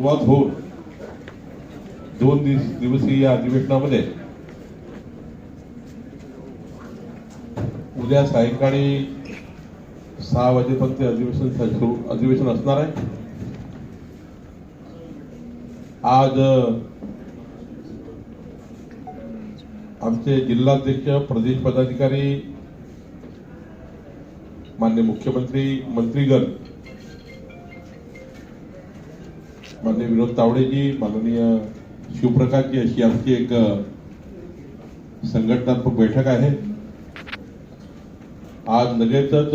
सुरुवात होऊन दोन दिवस दिवसीय या अधिवेशनामध्ये उद्या सायंकाळी सहा वाजेपर्यंत ते अधिवेशन सुरू अधिवेशन असणार आहे. आज आमचे जिल्हाध्यक्ष प्रदेश पदाधिकारी मान्य मुख्यमंत्री मंत्रीगण विनोद तावडेजी माननीय शिवप्रकाशजी अशी आमची एक संघटनात्मक बैठक आहे. आज लगेचच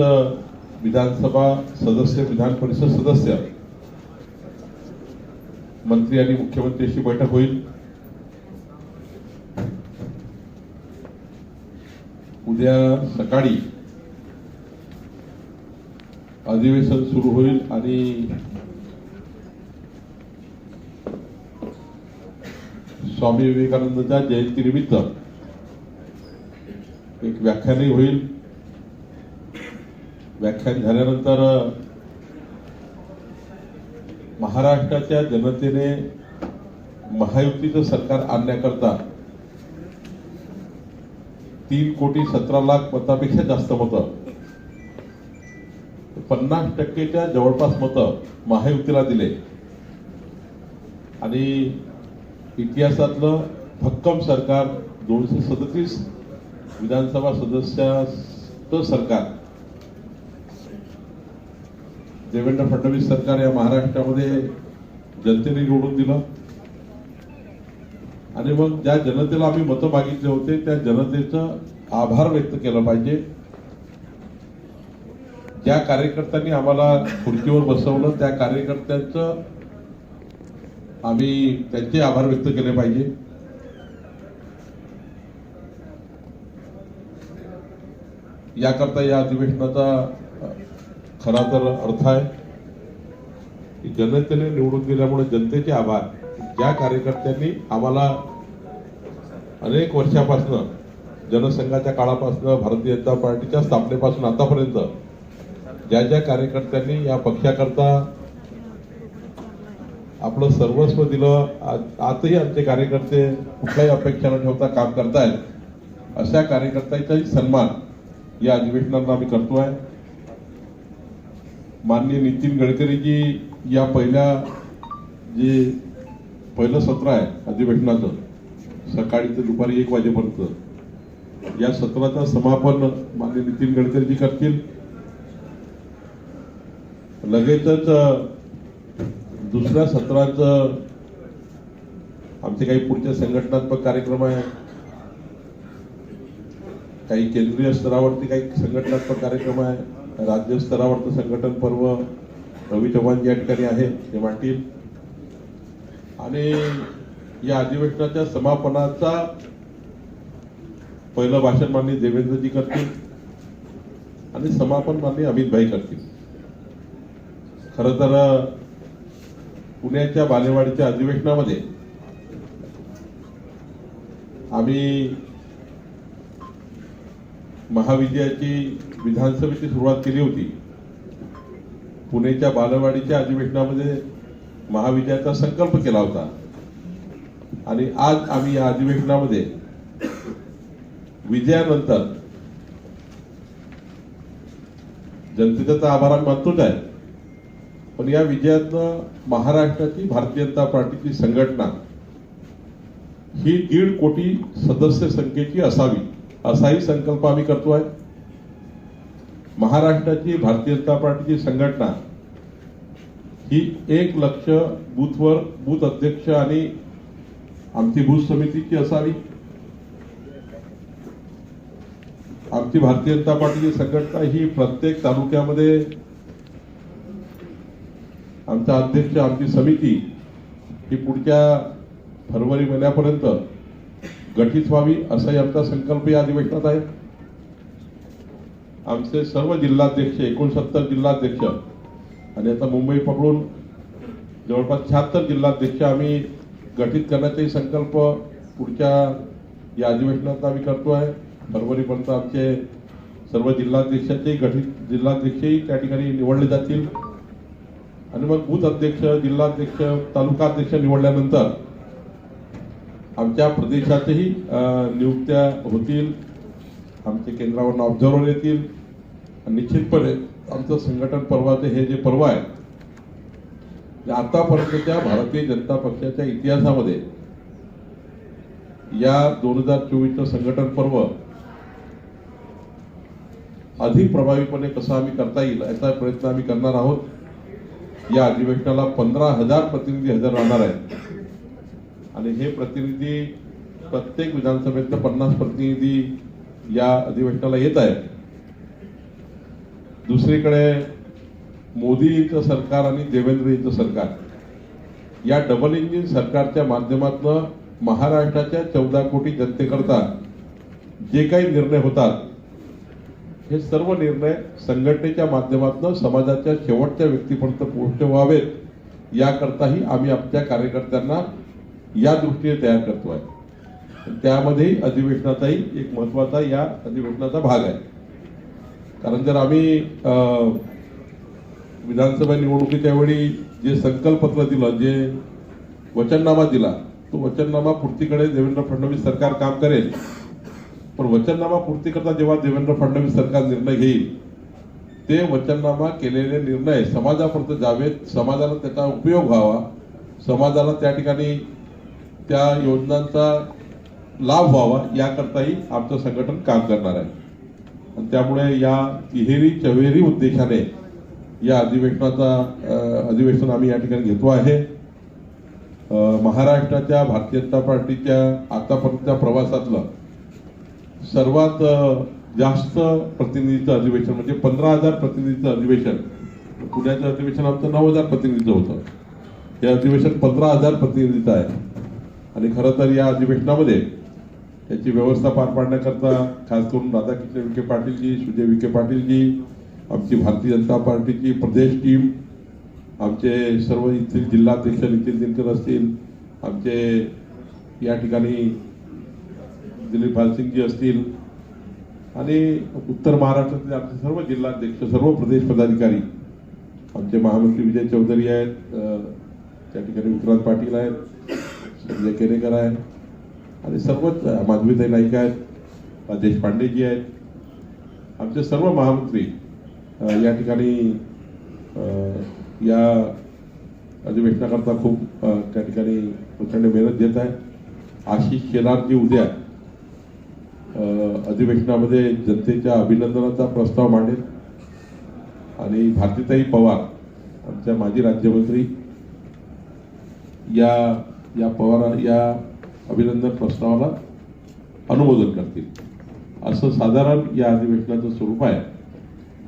विधानसभा सदस्य विधान परिषद सदस्य मंत्री आणि मुख्यमंत्री अशी बैठक होईल. उद्या सकाळी अधिवेशन सुरू होईल आणि स्वामी विवेकानंदांच्या जयंतीनिमित्त एक व्याख्यानही होईल. व्याख्यान झाल्यानंतर महाराष्ट्राच्या जनतेने महायुतीचं सरकार आणण्याकरता तीन कोटी सतरा लाख मतापेक्षा जास्त मतं पन्नास टक्केच्या जवळपास मतं महायुतीला दिले. आणि इतिहासातलं भक्कम सरकार दोनशे सदतीस विधानसभा सदस्याचं सरकार. देवेंद्र फडणवीस सरकार या महाराष्ट्रामध्ये जनतेने निवडून दिलं. आणि मग ज्या जनतेला आम्ही मतं मागितले होते त्या जनतेचं आभार व्यक्त केलं पाहिजे. ज्या कार्यकर्त्यांनी आम्हाला खुर्चीवर बसवलं त्या कार्यकर्त्यांचं आम्ही त्यांचे आभार व्यक्त केले पाहिजे. याकरता या अधिवेशनाचा खरा तर अर्थ आहे की जनतेने निवडून दिल्यामुळे जनतेचे आभार. ज्या कार्यकर्त्यांनी आम्हाला अनेक वर्षापासून जनसंघाच्या काळापासून भारतीय जनता पार्टीच्या स्थापनेपासून आतापर्यंत ज्या ज्या कार्यकर्त्यांनी या पक्षाकरता आपलं सर्वस्व दिलं. आज- आजही आमचे कार्यकर्ते कुठल्याही अपेक्षा न ठेवता काम करतायत. अशा कार्यकर्त्यांचाही सन्मान या अधिवेशनाला आम्ही करतोय. माननीय नितीन गडकरीजी या पहिल्या जे पहिलं सत्र आहे अधिवेशनाचं सकाळी ते दुपारी एक वाजेपर्यंत. या सत्राचं समापन माननीय नितीन गडकरीजी करतील. लगेचच दुसऱ्या सत्राचं आमचे काही पुढचे संघटनात्मक कार्यक्रम आहे. काही केंद्रीय स्तरावरती काही संघटनात्मक कार्यक्रम आहे. राज्य स्तरावरचं संघटन पर्व रवी चव्हाण या ठिकाणी आहे ते मांडतील. आणि या अधिवेशनाच्या समापनाचा पहिलं भाषण माननीय देवेंद्रजी करतील. आणि समापन माननीय अमित भाई करतील. खर तर पुण्याच्या बालेवाडीच्या अधिवेशनामध्ये आम्ही महाविद्याची विधानसभेची सुरुवात केली होती. पुण्याच्या बालेवाडीच्या अधिवेशनामध्ये महाविद्याचा संकल्प केला होता. आणि आज आम्ही या अधिवेशनामध्ये विजयानंतर जनतेचा आभार मानतोच आहे पण या विजयातनं महाराष्ट्राची भारतीय जनता पार्टीची संघटना ही दीड कोटी सदस्य संख्येची असावी असाही संकल्प आम्ही करतो आहे महाराष्ट्राची भारतीय जनता पार्टीची संघटना ही एक लक्ष बूथवर बूथ अध्यक्ष आणि आमची बूथ समितीची असावी. आमची भारतीय जनता पार्टीची संघटना ही प्रत्येक तालुक्यामध्ये आमचा अध्यक्ष आमची समिती ही पुढच्या फरवरी महिन्यापर्यंत गठीत व्हावी असाही आमचा संकल्प या अधिवेशनात आहे. आमचे सर्व जिल्हाध्यक्ष एकोणसत्तर जिल्हाध्यक्ष आणि आता मुंबई पकडून जवळपास शहात्तर जिल्हाध्यक्ष आम्ही गठीत करण्याचाही संकल्प पुढच्या या अधिवेशनात आम्ही करतो आहे. फरवरीपर्यंत आमचे सर्व जिल्हाध्यक्षाचे गठीत जिल्हाध्यक्षही त्या ठिकाणी निवडले जातील. आणि मग बूथ अध्यक्ष जिल्हाध्यक्ष तालुका अध्यक्ष निवडल्यानंतर आमच्या प्रदेशातही नियुक्त्या होतील. आमचे केंद्रावरून ऑब्झर्वर येतील. आणि निश्चितपणे आमचं संघटन पर्वाचे हे जे पर्व आहे आतापर्यंतच्या भारतीय जनता पक्षाच्या इतिहासामध्ये या दोन हजार चोवीसचं संघटन पर्व अधिक प्रभावीपणे कसं आम्ही करता येईल याचा प्रयत्न आम्ही करणार आहोत. या अधिवेशनाला पंधरा हजार प्रतिनिधी हजर राहणार आहेत. आणि हे प्रतिनिधी प्रत्येक विधानसभेतनं पन्नास प्रतिनिधी या अधिवेशनाला येत आहेत. दुसरीकडे मोदीचं सरकार आणि देवेंद्रजींचं सरकार. या डबल इंजिन सरकारच्या माध्यमातून महाराष्ट्राच्या चौदा कोटी जनतेकरता जे काही निर्णय होतात हे सर्व निर्णय संघटनेच्या माध्यमातून समाजाच्या शेवटच्या व्यक्तीपर्यंत पोहोचवावेत याकरताही आम्ही आमच्या कार्यकर्त्यांना या दृष्टीने तयार करतो आहे. त्यामध्येही अधिवेशनाचाही एक महत्त्वाचा या अधिवेशनाचा भाग आहे. कारण जर आम्ही विधानसभा निवडणुकीच्या वेळी जे संकल्पपत्र दिलं जे वचननामा दिला तो वचननामा पूर्तीकडे देवेंद्र फडणवीस सरकार काम करेल. पण वचननामा पूर्ती करता जेव्हा देवेंद्र फडणवीस सरकार निर्णय घेईल ते वचननामा केलेले निर्णय समाजापर्यंत जावेत समाजाला त्याचा उपयोग व्हावा समाजाला त्या ठिकाणी त्या योजनांचा लाभ व्हावा याकरताही आमचं संघटन काम करणार आहे. आणि त्यामुळे या तिहेरी चवेरी उद्देशाने या अधिवेशनाचा अधिवेशन आम्ही या ठिकाणी घेतो आहे. महाराष्ट्राच्या भारतीय जनता पार्टीच्या आतापर्यंतच्या प्रवासातलं सर्वात जास्त प्रतिनिधीचं अधिवेशन म्हणजे पंधरा हजार प्रतिनिधीचं अधिवेशन. पुण्याचं अधिवेशन आमचं नऊ हजार प्रतिनिधीचं होतं. हे अधिवेशन पंधरा हजार प्रतिनिधीचं आहे. आणि खरं तर या अधिवेशनामध्ये त्याची व्यवस्था पार पाडण्याकरता खास करून राधाकृष्ण विखे पाटीलजी सुजय विखे पाटीलजी आमची भारतीय जनता पार्टीची प्रदेश टीम आमचे सर्व येथील जिल्हाध्यक्ष नितीन दिनकर असतील आमचे या ठिकाणी दिलीप भालसिंगजी असतील आणि उत्तर महाराष्ट्रातले आमचे सर्व जिल्हाध्यक्ष सर्व प्रदेश पदाधिकारी आमचे महामंत्री विजय चौधरी आहेत त्या ठिकाणी विक्रांत पाटील आहेत संजय केनेकर आहेत आणि सर्वच माधवीताई नाईक आहेत राजेश पांडेजी आहेत. आमचे सर्व महामंत्री या ठिकाणी या अधिवेशनाकरता खूप त्या ठिकाणी प्रचंड मेहनत देत आहेत. आशिष शेलारजी उद्या अधिवेशनामध्ये जनतेच्या अभिनंदनाचा प्रस्ताव मांडेल. आणि भारतीताई पवार आमच्या माजी राज्यमंत्री या या पवार या अभिनंदन प्रस्तावाला अनुमोदन करतील. असं साधारण या अधिवेशनाचं स्वरूप आहे.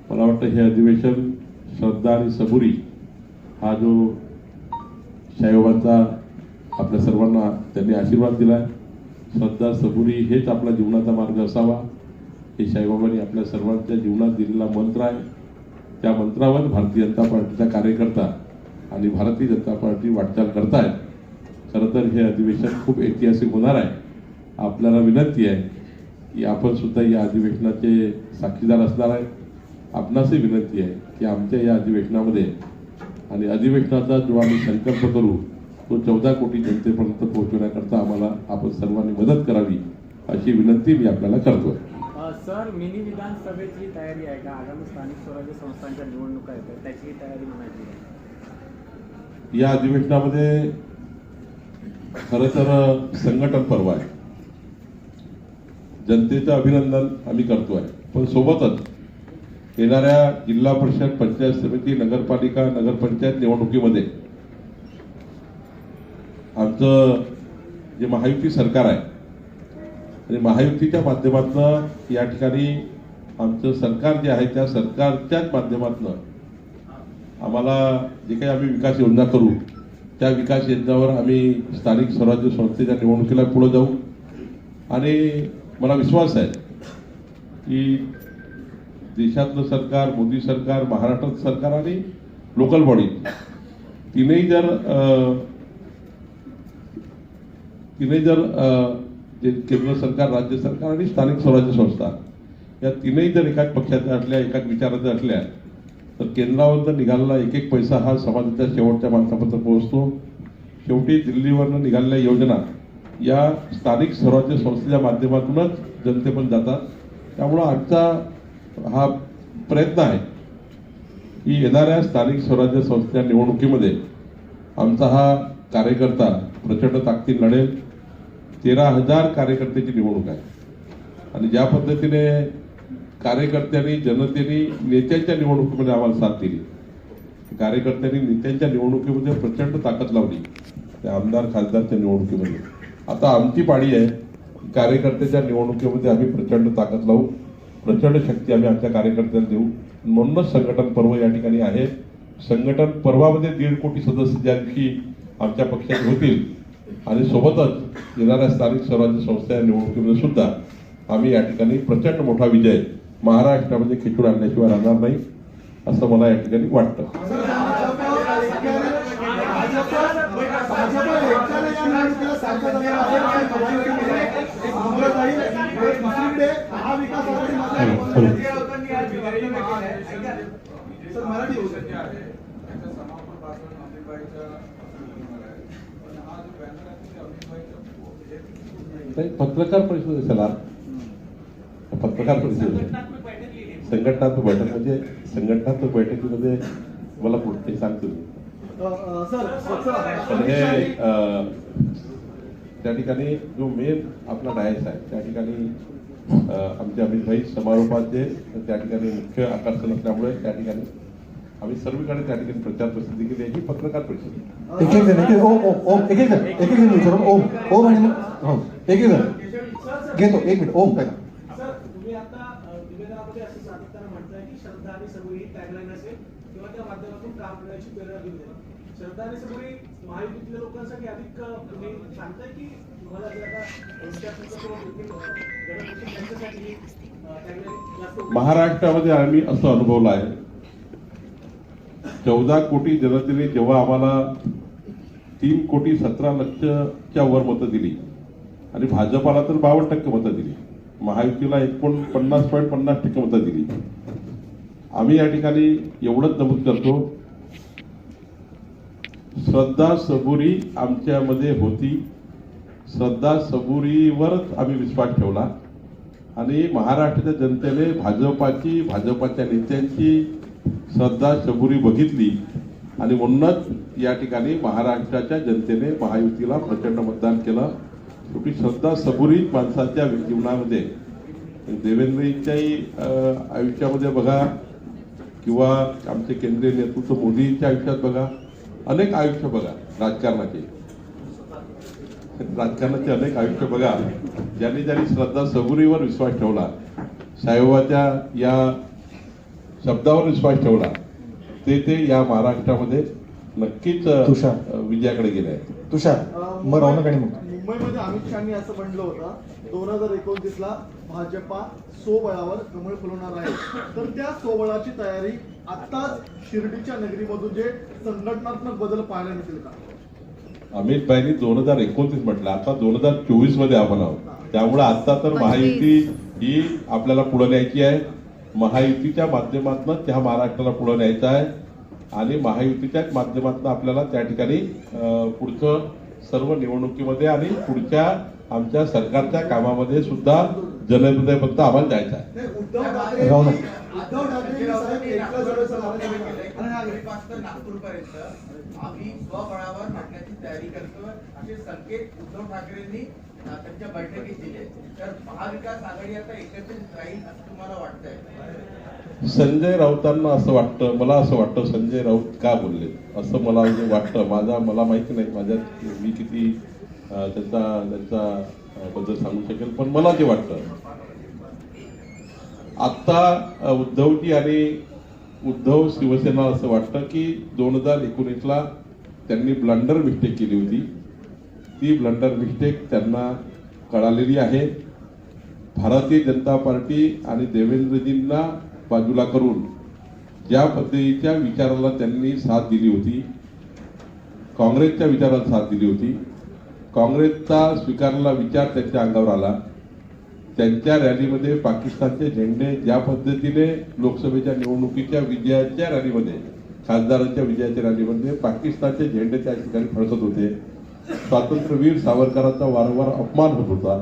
मला वाटतं हे अधिवेशन श्रद्धा आणि सबुरी हा जो साहेबांचा आपल्या सर्वांना त्यांनी आशीर्वाद दिलाय. श्रद्धा सबुरी हेच आपला जीवनाचा मार्ग असावा. हे साईबाबांनी आपल्या सर्वांच्या जीवनात दिलेला मंत्र आहे. त्या मंत्रावर भारतीय जनता पार्टीचा कार्यकर्ता आणि भारतीय जनता पार्टी वाटचाल करतायत. खरं तर हे अधिवेशन खूप ऐतिहासिक होणार आहे. आपल्याला विनंती आहे की आपण सुद्धा या अधिवेशनाचे साक्षीदार असणार आहे. आपणासही विनंती आहे की आमच्या या अधिवेशनामध्ये आणि अधिवेशनाचा जो आम्ही संकल्प करू तो चौदा कोटी जनतेपर्यंत पोहोचवण्याकरता आम्हाला आपण सर्वांनी मदत करावी अशी विनंती मी आपल्याला करतोय. सर मिनी विधानसभेची तयारी आहे का? आगामी स्थानिक स्वराज्य संस्थांच्या निवडणुका आहेत त्याची तयारी म्हणायची आहे. या अधिवेशनामध्ये खरं तर संघटन पर्व आहे. जनतेचं अभिनंदन आम्ही करतोय. पण सोबतच येणाऱ्या जिल्हा परिषद पंचायत समिती नगरपालिका नगरपंचायत निवडणुकीमध्ये आमचं जे महायुती सरकार आहे आणि महायुतीच्या माध्यमातून या ठिकाणी आमचं सरकार जे आहे त्या सरकारच्याच माध्यमातून आम्हाला जे काही आम्ही विकास योजना करू त्या विकास योजनावर आम्ही स्थानिक स्वराज्य संस्थेच्या निवडणुकीला पुढे जाऊ. आणि मला विश्वास आहे की देशातलं सरकार मोदी सरकार महाराष्ट्रात सरकार आणि लोकल बॉडी तिनेही जर तिने जर जे केंद्र सरकार राज्य सरकार आणि स्थानिक स्वराज्य संस्था या तीनही जर एकाच पक्षाच्या असल्या एकाच विचाराच्या असल्या तर केंद्रावरनं निघालेला एक एक पैसा हा समाजाच्या शेवटच्या माणसापर्यंत पोहोचतो. शेवटी दिल्लीवरनं निघालेल्या योजना या स्थानिक स्वराज्य संस्थेच्या माध्यमातूनच जनतेपर्यंत जातात. त्यामुळं आजचा हा प्रयत्न आहे की येणाऱ्या स्थानिक स्वराज्य संस्थेच्या निवडणुकीमध्ये आमचा हा कार्यकर्ता प्रचंड ताकदीत लढेल. तेरा हजार कार्यकर्त्याची निवडणूक आहे. आणि ज्या पद्धतीने कार्यकर्त्यांनी जनतेने नेत्यांच्या निवडणुकीमध्ये आम्हाला साथ दिली. कार्यकर्त्यांनी नेत्यांच्या निवडणुकीमध्ये प्रचंड ताकद लावली. त्या आमदार खासदारच्या निवडणुकीमध्ये. आता आमची पाळी आहे कार्यकर्त्याच्या निवडणुकीमध्ये आम्ही प्रचंड ताकद लावू. प्रचंड शक्ती आम्ही आमच्या कार्यकर्त्यांना देऊ. म्हणूनच संघटन पर्व या ठिकाणी आहे. संघटन पर्वामध्ये दीड कोटी सदस्य ज्या दिवशी आमच्या पक्षात होतील आणि सोबतच येणाऱ्या स्थानिक स्वराज्य संस्था या निवडणुकीमध्ये सुद्धा आम्ही या ठिकाणी प्रचंड मोठा विजय महाराष्ट्रामध्ये खिचून आणल्याशिवाय राहणार नाही असं मला या ठिकाणी वाटतं. नाही, पत्रकार परिषद असेल पत्रकार परिषद. संघटनात्मक बैठक म्हणजे संघटनात्मक बैठकीमध्ये मला पुढे सांगतो पण हे त्या ठिकाणी जो मेन आपला डायस आहे त्या ठिकाणी आमचे अमित भाई समारोपाचे त्या ठिकाणी मुख्य आकर्षण असल्यामुळे त्या ठिकाणी आम्ही सर्वीकडे त्या ठिकाणी प्रचार प्रसिद्धी केली आहे. ही पत्रकार परिषद. आहे. एक एक जण एक ओम ओम ओम एक एक जण एक एक जण विचारून ओम ओम आणि मग हो. एक एक जण. घेतो एक मिनिट. ओम पहिला सर तुम्ही आता अ, निवेदनामध्ये असं सातत्यानं म्हणताय की श्रद्धा आणि सबुरी टॅगलाईन असेल किंवा त्या माध्यमातून काम करण्याची प्रेरणा दिली जाईल श्रद्धा आणि सबुरी महायुतीतल्या लोकांसाठी अधिक अ, तुम्ही सांगताय की तुम्हाला जे आता विद्यार्थ्यांचं किंवा देखील, अ, गणपती त्यांच्यासाठी टॅगलाईन जास्त उपयुक्त महाराष्ट्रामध्ये आम्ही असं अनुभवलं आहे. चौदा कोटी जनतेने जेव्हा आम्हाला तीन कोटी सतरा लक्षच्या वर मतं दिली आणि भाजपाला तर बावन्न टक्के मतं दिली महायुतीला एकोणपन्नास पॉईंट पन्नास टक्के मतं दिली. आम्ही या ठिकाणी एवढंच नमूद करतो श्रद्धा सबुरी आमच्यामध्ये होती श्रद्धा सबुरीवरच आम्ही विश्वास ठेवला आणि महाराष्ट्राच्या जनतेने भाजपाची भाजपाच्या नेत्यांची श्रद्धा सबुरी बघितली आणि म्हणूनच या ठिकाणी महाराष्ट्राच्या जनतेने महायुतीला प्रचंड मतदान केलं. शेवटी श्रद्धा सबुरी माणसाच्या जीवनामध्ये. देवेंद्रजींच्याही अं, आयुष्यामध्ये बघा किंवा आमचे केंद्रीय नेतृत्व मोदींच्या आयुष्यात बघा अनेक आयुष्य बघा राजकारणाचे. राजकारणाचे अनेक आयुष्य बघा. ज्यांनी ज्यांनी श्रद्धा सबुरीवर विश्वास ठेवला साहेबाच्या या शब्दावर विश्वास ठेवला. ते ते या महाराष्ट्रामध्ये नक्कीच तुषार. विजयाकडे गेले आहेत. तुषार मग रौनक आणि मग मुंबईमध्ये अमित शहानी असं म्हणलं होतं. दोन हजार एकोणतीस ला भाजपा सोबळावर कमळ फुलवणार आहे. तर त्या सोबळाची तयारी आत्ताच शिर्डीच्या नगरीमधून जे संघटनात्मक बदल पाहायला मिळतील का? अमित भाईंनी दोन हजार एकोणतीस म्हटलं. आता दोन हजार चोवीसमध्ये आपण आहोत. त्यामुळे आता तर महायुती ही आपल्याला पुढे न्यायची आहे. महायुतीच्या माध्यमातून त्या महाराष्ट्राला पुढे न्यायचं आहे आणि महायुतीच्याच माध्यमातून आपल्याला त्या ठिकाणी पुढचं सर्व निवडणुकीमध्ये आणि पुढच्या आमच्या सरकारच्या कामामध्ये सुद्धा जनतेपर्यंत आम्हाला जायचं आहे नाही, त्यांच्या बैठकीत दिले तर महाविकास आघाडी आता एकत्रित राहील असं तुम्हाला वाटतंय? संजय राऊतांना असं वाटतं मला असं वाटतं संजय राऊत का बोलले? असं मला म्हणजे वाटतं. माझा मला माहिती नाही. माझ्या मी किती त्यांचा त्यांचा बद्दल सांगू शकेल पण मला ते वाटतं. आत्ता उद्धवजी आणि उद्धव शिवसेना असं वाटतं की दोन हजार एकोणीसला त्यांनी ब्लंडर मिस्टेक केली होती. ती ब्लंडर मिस्टेक त्यांना कळालेली आहे. भारतीय जनता पार्टी आणि देवेंद्रजींना बाजूला करून ज्या पद्धतीच्या विचाराला त्यांनी साथ दिली होती काँग्रेसच्या विचाराला साथ दिली होती काँग्रेसचा स्वीकारलेला विचार त्यांच्या अंगावर आला. त्यांच्या रॅलीमध्ये पाकिस्तानचे झेंडे ज्या पद्धतीने लोकसभेच्या निवडणुकीच्या विजयाच्या रॅलीमध्ये खासदारांच्या विजयाच्या रॅलीमध्ये पाकिस्तानचे झेंडे त्या ठिकाणी फडकत होते. स्वातंत्र्यवीर सावरकरांचा वारंवार अपमान होत होता.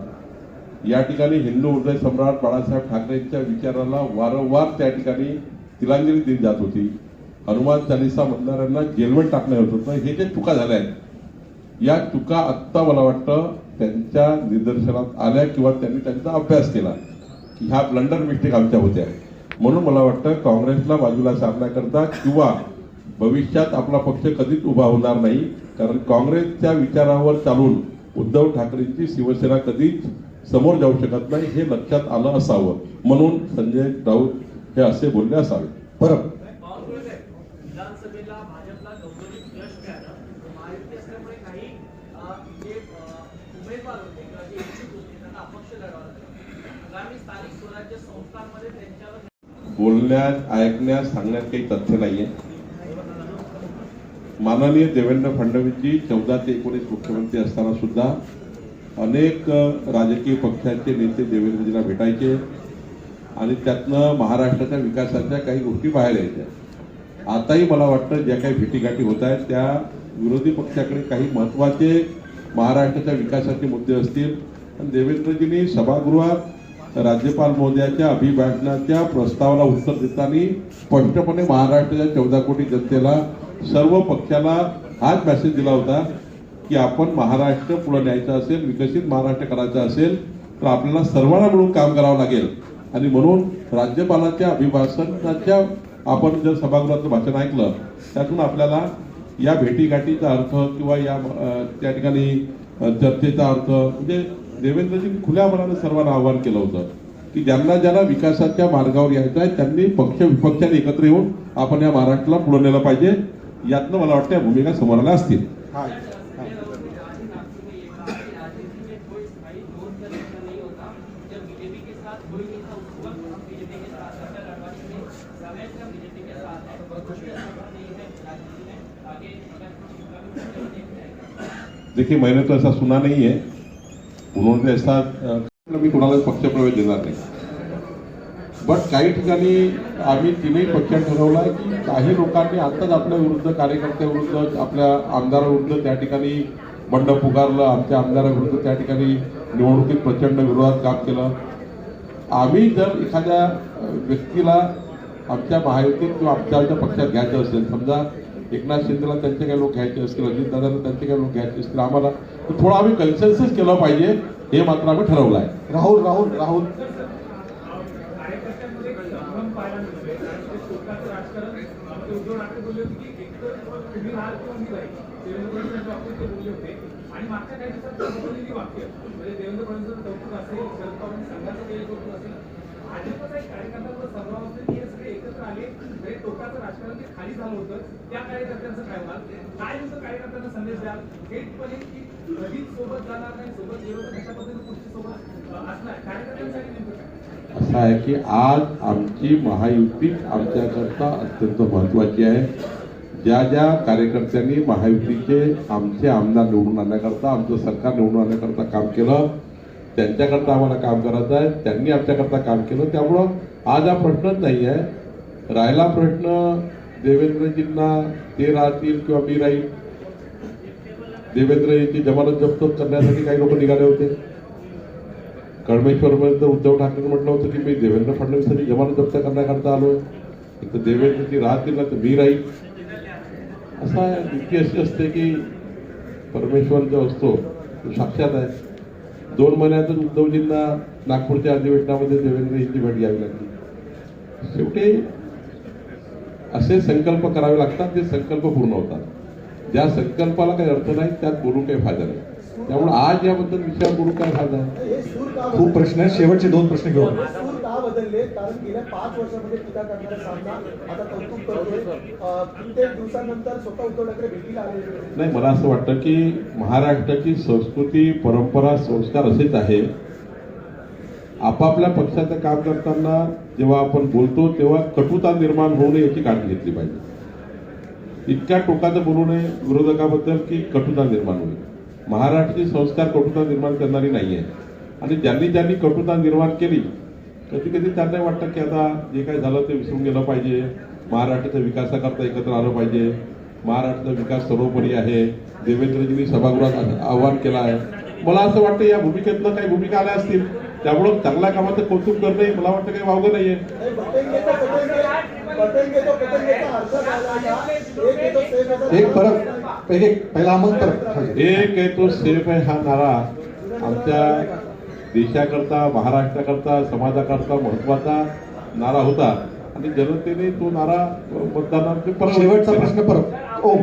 या ठिकाणी हिंदू हृदय सम्राट बाळासाहेब ठाकरेंच्या विचाराला वारंवार त्या ठिकाणी तिलांजली दिली जात होती. हनुमान चालिसा म्हणणाऱ्यांना जेलमध्ये टाकण्यात होत होतं. हे जे चुका झाल्या आहेत या चुका आत्ता मला वाटतं त्यांच्या निदर्शनात आल्या किंवा त्यांनी त्यांचा अभ्यास केला. की ह्या ब्लंडर मिस्टेक आमच्या होत्या. म्हणून मला वाटतं काँग्रेसला बाजूला सारण्याकरता किंवा भविष्यात आपला पक्ष कधीच उभा होणार नाही. कारण काँग्रेसच्या विचारावर चालून उद्धव ठाकरेंची शिवसेना कधीच समोर जाऊ शकत नाही हे लक्षात आलं असावं. म्हणून संजय राऊत हे असे बोलले असावे. त्यांच्यावर बोलण्यात ऐकण्यात सांगण्यात काही तथ्य नाहीये. माननीय देवेंद्र फडणवीसजी चौदा ते एकोणीस मुख्यमंत्री असताना सुद्धा अनेक राजकीय पक्षांचे नेते देवेंद्रजीला भेटायचे आणि त्यातनं महाराष्ट्राच्या विकासाच्या काही गोष्टी बाहेर यायच्या. आताही मला वाटतं ज्या काही भेटीगाठी होत आहेत त्या विरोधी पक्षाकडे काही महत्त्वाचे महाराष्ट्राच्या विकासाचे मुद्दे असतील. आणि देवेंद्रजींनी सभागृहात राज्यपाल महोदयाच्या अभिभाषणाच्या प्रस्तावाला उत्तर देताना स्पष्टपणे महाराष्ट्राच्या चौदा कोटी जनतेला सर्व पक्षाला हाच मेसेज दिला होता की आपण महाराष्ट्र पुढे न्यायचं असेल विकसित महाराष्ट्र करायचा असेल तर आपल्याला सर्वांना मिळून काम करावं लागेल. आणि म्हणून राज्यपालाच्या अभिभाषणाच्या आपण जर सभागृहाचं भाषण ऐकलं त्यातून आपल्याला या भेटीगाठीचा अर्थ किंवा या त्या ठिकाणी चर्चेचा अर्थ म्हणजे देवेंद्रजी खुल्या मनाने सर्वांना आव्हान केलं होतं की ज्यांना ज्यांना विकासाच्या मार्गावर यायचं आहे त्यांनी पक्ष विपक्षाने एकत्र येऊन आपण या महाराष्ट्राला पुढे नेलं पाहिजे. यातनं मला वाटतं भूमिका समोर आल्या असतील देखिए मैंने तो ऐसा सुना नहीं है। उन्होंने ऐसा अ, मी कुणाला पक्षप्रवेश देणार नाही. बट काही ठिकाणी आम्ही तीनही पक्षात ठरवलं आहे की काही लोकांनी आताच आपल्या विरुद्ध कार्यकर्त्याविरुद्ध आपल्या आमदाराविरुद्ध त्या ठिकाणी बंड पुकारलं आमच्या आमदाराविरुद्ध त्या ठिकाणी निवडणुकीत प्रचंड विरोधात काम केलं. आम्ही जर एखाद्या व्यक्तीला आमच्या महायुतीत किंवा आमच्या आमच्या पक्षात घ्यायचं असेल समजा एकनाथ शिंदेला त्यांचे काही लोक घ्यायचे असतील अजितदादांना त्यांचे काही लोक घ्यायचे असतील आम्हाला तर थोडं आम्ही कन्सेन्सस केलं पाहिजे हे मात्र आम्ही ठरवलं आहे राहुल राहुल राहुल कार्यकर्त्यांमध्ये संभ्रम पाहायला मिळतोय कारण ते टोकाचं राजकारण अं, ते उद्धव ठाकरे बोलले होते की एकतर तुम्ही राहाल किंवा मी राहील देवेंद्र फडणवीसांच्या बाबतीत ते बोलले होते आणि मागच्या काही दिवसात बोललेली वाक्य म्हणजे देवेंद्र फडणवीस कौतुक असेल शरद पवार संघाचं काही कौतुक असेल भाजपचा एक कार्यकर्ता सर्व असेल हे सगळे एकत्र आले म्हणजे टोकाचं राजकारण ते खाली झालं होतं त्या कार्यकर्त्यांचं काय होणार काय तुमचं कार्यकर्त्यांना संदेश द्याल थेटपणे की कधीच सोबत जाणार नाही सोबत गेलो तर कशा पद्धतीने पुढची सोबत असणार कार्यकर्त्यांसाठी नेमकं काय असं आहे की आज आमची महायुती आमच्याकरता अत्यंत महत्वाची आहे. ज्या ज्या कार्यकर्त्यांनी महायुतीचे आमचे आमदार निवडून आणण्याकरता आमचं सरकार निवडून आणण्याकरता काम केलं त्यांच्याकरता आम्हाला काम करायचं आहे त्यांनी आमच्याकरता काम केलं त्यामुळं आज हा प्रश्नच नाही आहे राहिला प्रश्न देवेंद्रजींना ते राहतील किंवा मी राहील. देवेंद्र यांची जमानत जप्त करण्यासाठी काही लोक निघाले होते. कळमेश्वरपर्यंत उद्धव ठाकरे म्हटलं होतं की मी देवेंद्र फडणवीसांची जमानत जप्त करण्याकरता आलो एक तर देवेंद्रजी राहतील ना तर मी राहील. असा युक्ती अशी असते की परमेश्वर जो असतो तो साक्षात आहे. दोन महिन्यातच उद्धवजींना नागपूरच्या अधिवेशनामध्ये देवेंद्रजींची भेट घ्यावी लागली. शेवटी असे संकल्प करावे लागतात जे संकल्प पूर्ण होतात. ज्या संकल्पाला काही अर्थ नाही त्यात बोलून काही फायदा नाही. त्यामुळे आज याबद्दल विचार करून काय फायदा? खूप प्रश्न आहेत. शेवटचे दोन प्रश्न घेऊ बदलले कारण गेल्या पाच वर्षामध्ये टीका करणारा सामना आता कौतुक करतोय. कित्येक दिवसानंतर स्वतः उद्धव ठाकरे भेटीला आले नाही मला असं वाटतं की महाराष्ट्राची संस्कृती परंपरा संस्कार असेच आहे. आपापल्या पक्षाचं काम करताना जेव्हा आपण बोलतो तेव्हा कटुता निर्माण होऊ नये याची काळजी घेतली पाहिजे. इतक्या टोकाचं बोलू नये विरोधकाबद्दल की कटुता निर्माण होईल. महाराष्ट्राची संस्कार कटुता निर्माण करणारी नाही आहे आणि ज्यांनी ज्यांनी कटुता निर्माण केली कधी कधी त्यांना वाटतं की आता जे काय झालं ते विसरून गेलं पाहिजे. महाराष्ट्राच्या विकासाकरता एकत्र आलं पाहिजे. महाराष्ट्राचा विकास सर्वोपरी आहे. देवेंद्रजींनी सभागृहात आवाहन केलं आहे. मला असं वाटतं या भूमिकेतनं काही भूमिका आल्या असतील. त्यामुळं चांगल्या कामाचं कौतुक करणं मला वाटतं काही वावगं नाहीये. एक एक पहिला मग. एक तो सेफ आहे हा नारा. आमच्या देशाकरता महाराष्ट्राकरता समाजाकरता महत्त्वाचा नारा होता. आणि जनतेने तो नारा मतदानात परत शेवटचा प्रश्न परत. ओम.